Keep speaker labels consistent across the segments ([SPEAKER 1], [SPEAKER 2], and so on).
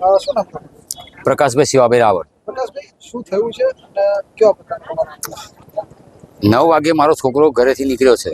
[SPEAKER 1] શું નામ તમારું?
[SPEAKER 2] પ્રકાશભાઈ શિવાભાઈ રાવળ.
[SPEAKER 1] પ્રકાશભાઈ શું થયું છે અને કયો
[SPEAKER 2] નવ વાગે મારો છોકરો ઘરેથી નીકળ્યો છે.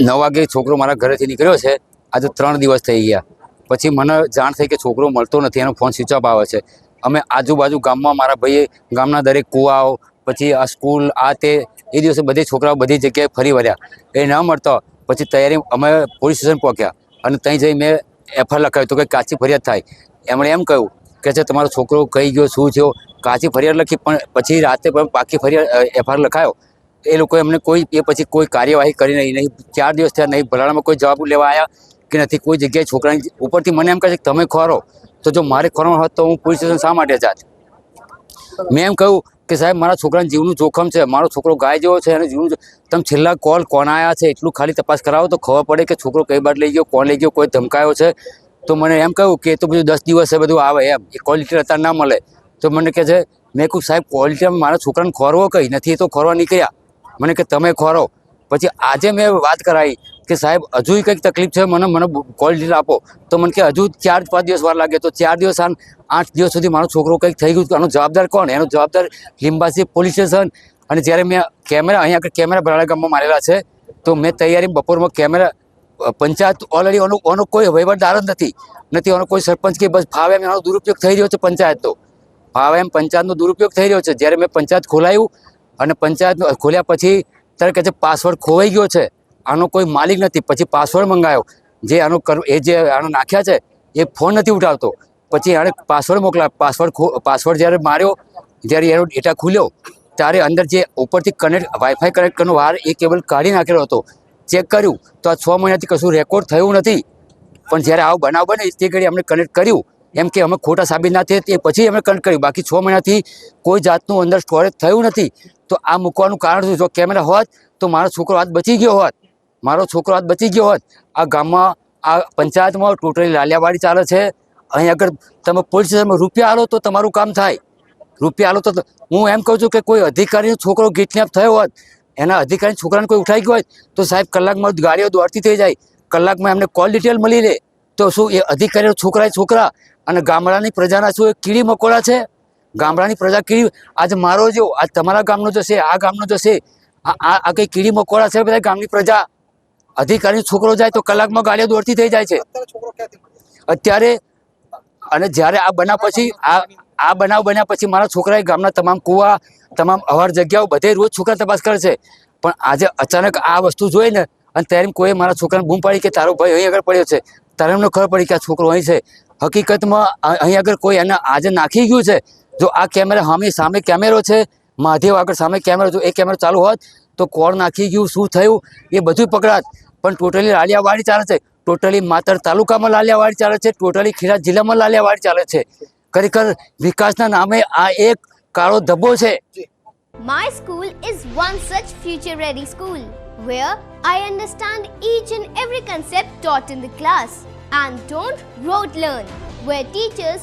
[SPEAKER 2] નવ વાગે છોકરો મારા ઘરેથી નીકળ્યો છે. આજે ત્રણ દિવસ થઈ ગયા. પછી મને જાણ થઈ કે છોકરો મળતો નથી એનો ફોન સ્વિચ ઓફ આવે છે. અમે આજુબાજુ ગામમાં મારા ભાઈએ ગામના દરેક કુવાઓ પછી આ સ્કૂલ આ તે એ દિવસે બધી છોકરાઓ બધી જગ્યાએ ફરી વળ્યા. એ ન મળતો. પછી તૈયારી અમે પોલીસ સ્ટેશન પહોંચ્યા. અને ત્યાં જઈ મેં એફઆઈઆર લખાવ્યું તો કે કાચી ફરિયાદ થાય. એમણે એમ કહ્યું કે છે, તમારો છોકરો કઈ ગયો, શું થયો? કાચી ફરિયાદ લખી, પણ પછી રાતે પણ પાકી ફરિયાદ એફઆઈઆર લખાયો. એ લોકો એમને કોઈ, એ પછી કોઈ કાર્યવાહી કરી નહીં નહીં, ચાર દિવસ થયા નહીં, ભલાણામાં કોઈ જવાબ લેવા આવ્યા કે નથી, કોઈ જગ્યાએ છોકરાની ઉપરથી મને એમ કહે છે કે, તમે ખોરો. તો જો મારે ખોરવાનું હોત તો હું પોલીસ સ્ટેશન શા માટે જાત? મેં એમ કહ્યું કે સાહેબ, મારા છોકરાના જીવનું જોખમ છે, મારો છોકરો ગાય જેવો છે અને જીવનું તમે છેલ્લા કોલ કોણ આવ્યા છે, એટલું ખાલી તપાસ કરાવો તો ખબર પડે કે છોકરો કઈ બાદ લઈ ગયો, કોણ લઈ ગયો, કોઈ ધમકાયો છે. તો મને એમ કહ્યું કે તો બધું દસ દિવસે બધું આવે એમ, એ ક્વોલિટી અત્યારે ના મળે. તો મને કહે છે, મેં કહ્યું, સાહેબ ક્વોલિટીમાં મારા છોકરાને ખોરવો કંઈ? નથી તો ખોરવા નીકળ્યા. મને કે, તમે ખોરો. પછી આજે મેં વાત કરાવી કે સાહેબ હજુ કંઈક તકલીફ છે, મને મને કોલ ડીલ આપો. તો મને કે હજુ ચાર પાંચ દિવસ વાર લાગે, તો ચાર દિવસ આન આઠ દિવસ સુધી મારો છોકરો કંઈક થઈ ગયું આનો જવાબદાર કોણ? એનો જવાબદાર લીંબાસી પોલીસ સ્ટેશન. અને જ્યારે મેં કેમેરા, અહીંયા આગળ કેમેરા ભરાડા ગામમાં મારેલા છે, તો મેં તૈયારી બપોરમાં કેમેરા પંચાયત ઓલરેડી આનો આનો કોઈ વહીવટદાર જ નથી. નથી એનો કોઈ સરપંચ કે બસ ફાવે એમ એનો દુરુપયોગ થઈ રહ્યો છે પંચાયતનો ફાવે એમ પંચાયતનો દુરુપયોગ થઈ રહ્યો છે. જ્યારે મેં પંચાયત ખોલાયું અને પંચાયત ખોલ્યા પછી ત્યારે કહે છે પાસવર્ડ ખોવાઈ ગયો છે. આનો કોઈ માલિક નથી. પછી પાસવર્ડ મંગાયો. જે આનો એ જે આનો નાખ્યા છે, એ ફોન નથી ઉઠાવતો. પછી એણે પાસવર્ડ મોકલા પાસવર્ડ પાસવર્ડ જ્યારે માર્યો, જ્યારે એનો ડેટા ખુલ્યો, ત્યારે અંદર જે ઉપરથી કનેક્ટ વાઈફાઈ કનેક્ટ કરવાનો વાર એ કેબલ કાઢી નાખેલો હતો. ચેક કર્યું, તો આ છ મહિનાથી કશું રેકોર્ડ થયું નથી. પણ જ્યારે આવો બનાવ બને, તે ઘડી અમને કનેક્ટ કર્યું. એમ કે અમે ખોટા સાબિત ના થયા તે પછી અમે કનેક્ટ કર્યું. બાકી છ મહિનાથી કોઈ જાતનું અંદર સ્ટોરેજ થયું નથી. તો આ મૂકવાનું કારણ શું જો કેમેરા હોત, તો મારો છોકરો હાથ બચી ગયો હોત. મારો છોકરો હાથ બચી ગયો હોત. આ ગામમાં, આ પંચાયતમાં ટોટલી લાલિયાવાડી ચાલે છે. અહીં આગળ તમે પોલીસ સ્ટેશનમાં રૂપિયા આલો તો તમારું કામ થાય. રૂપિયા આલો તો હું એમ કહું છું કે કોઈ અધિકારીનો છોકરો કિડનેપ થયો હોત, એના અધિકારી છોકરાને કોઈ ઉઠાઈ ગયો હોય તો સાહેબ કલાકમાં ગાડીઓ દોડતી થઈ જાય. કલાકમાં એમને કોલ ડિટેલ મળી લે. તો શું એ અધિકારીઓ છોકરા છોકરા અને ગામડાની પ્રજાના શું એ કીડી મકોડા છે? ગામડાની પ્રજા કેવી આજ મારો જો આજ તમારા ગામનો જશે આ ગામનો જશે આ આ આ કઈ કીડી મકોડા છે બધા ગામની પ્રજા. અધિકારી છોકરો જાય તો કલાકમાં ગાડીઓ દોડતી થઈ જાય છે.
[SPEAKER 1] અત્યારે
[SPEAKER 2] અને જ્યારે આ બનાવ પછી આ આ બનાવ બન્યા પછી મારા છોકરાએ ગામના તમામ કુવા તમામ અવાર જગ્યાઓ બધે રોજ છોકરા તપાસ કરે છે. પણ આજે અચાનક આ વસ્તુ જોઈ ને અને ત્યારે કોઈ મારા છોકરાને બૂમ પાડી કે તારો ભાઈ અહીં આગળ પડ્યો છે. ત્યારે એમને ખબર પડી કે આ છોકરો અહીં છે. હકીકતમાં અહીં આગળ કોઈ એને આજે નાખી ગયું છે. જો આ કેમેરા સામે સામે કેમેરો છે મહાદેવ આગળ સામે કેમેરો જો એ કેમેરો ચાલુ હોત તો કોણ નાખી ગયું શું થયું એ બધું પકડાત. પણ ટોટલી લાલિયાવાડી ચાલે છે. ટોટલી માતર તાલુકામાં લાલિયાવાડી ચાલે છે ટોટલી ખેડા જિલ્લામાં લાલિયાવાડી ચાલે છે. ખરેખર વિકાસના નામે આ એક કાળો ધબ્બો છે.
[SPEAKER 3] My school is one such future ready school where I understand each and every concept taught in the class. And don't rote learn, where teachers